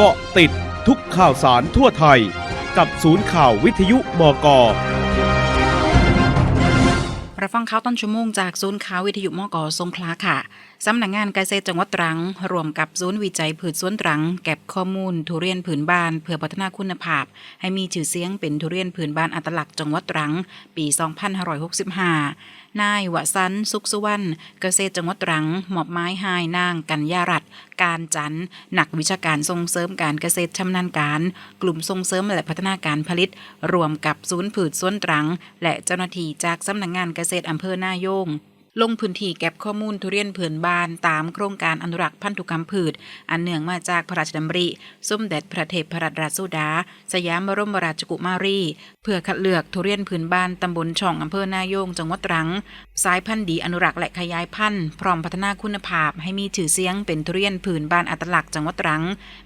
เกาะติดทุกข่าวสารทั่วไทย กับศูนย์ข่าววิทยุมกรับฟังข่าวต้นชั่วโมงจากศูนย์ข่าววิทยุมกสงขลาค่ะสำนักงงานเกษตรจังหวัดตรังรวมกับศูนย์วิจัยพืชสวนตรัง เก็บข้อมูลทุเรียนผืนบ้าน เพื่อพัฒนาคุณภาพ ให้มีชื่อเสียงเป็นทุเรียนผืนบ้านอัตลักษณ์จังหวัดตรัง ปี 2565 นายวสันต์สุขสุวรรณเกษตรจังหวัดตรังหมอบไม้หายนางกัญญารัตการจันทร์นักวิชาการส่งเสริมการเกษตรชำนาญการ กลุ่มส่งเสริมและพัฒนาการผลิต รวมกับศูนย์ผืชสวนตรัง และเจ้าหน้าที่จากสำนักงงานเกษตรอำเภอหน้าโยง ลงพื้นที่เก็บข้อมูลทุเรียนเผือนบานตามโครงการอนุรักษ์พันธุกรรมพืช อันเนื่องมาจากพระราชดำริ สมเด็จพระเทพรัตนราชสุดา สยามบรมราชกุมารี เพื่อคัดเลือกทุเรียนผืนบ้านตำบลช่องอำเภอนาโยงจังหวัดตรัง สายพันธุ์ดีอนุรักษ์และขยายพันธุ์พร้อมพัฒนาคุณภาพให้มีชื่อเสียงเป็นทุเรียนผืนบ้านอัตลักษณ์จังหวัดตรัง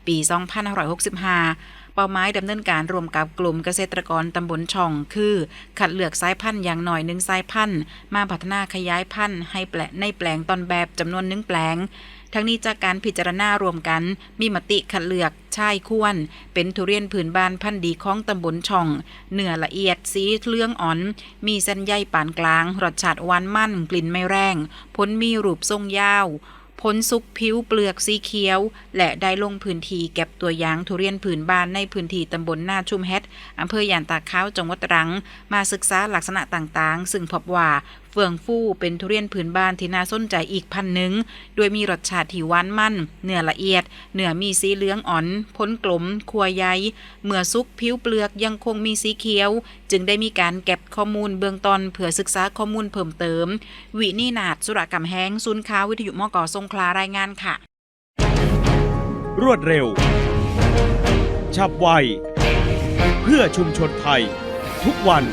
ปี 2565 เป้าหมายดำเนินการรวมกับกลุ่มเกษตรกรตำบลช่อง คือ คัดเลือกสายพันธุ์อย่างหน่อยหนึ่งสายพันธุ์ มาพัฒนาขยายพันธุ์ให้แปลในแปลงตอนแบบจำนวนหนึ่งแปลงทั้งนี้จากการพิจารณารวมกัน มีมติคัดเลือกชายควร เป็นทุเรียนผืนบานพันธุ์ดีของตำบลช่อง เนื้อละเอียดสีเหลืองอ่อน มีเส้นใยปานกลางรสชาติหวานมั่น กลิ่นไม่แรง ผลมีรูปทรงยาว ผลสุกผิวเปลือกสีเขียว และได้ลงพื้นที่เก็บตัวอย่างทุเรียนผืนบานในพื้นที่ตำบลหน้าชุมแฮด อำเภอยานตาข้าวจังหวัดตรัง มาศึกษาลักษณะต่างๆ ซึ่งพบว่าเฟื่องฟู่เป็นทุเรียนผืนบ้านที่น่าสนใจอีกพันหนึ่ง โดยมีรสชาติที่หวานมันเนื้อละเอียด เนื้อมีสีเหลืองอ่อนพ้นกลม คัวใยเมื่อสุกผิวเปลือกยังคงมีสีเขียว จึงได้มีการเก็บข้อมูลเบื้องต้นเพื่อศึกษาข้อมูลเพิ่มเติม วินีนาฏสุรกรรมแห้งศูนย์ข่าววิทยุมกสงขลารายงานค่ะ รวดเร็ว ฉับไว เพื่อชุมชนไทย ทุกวัน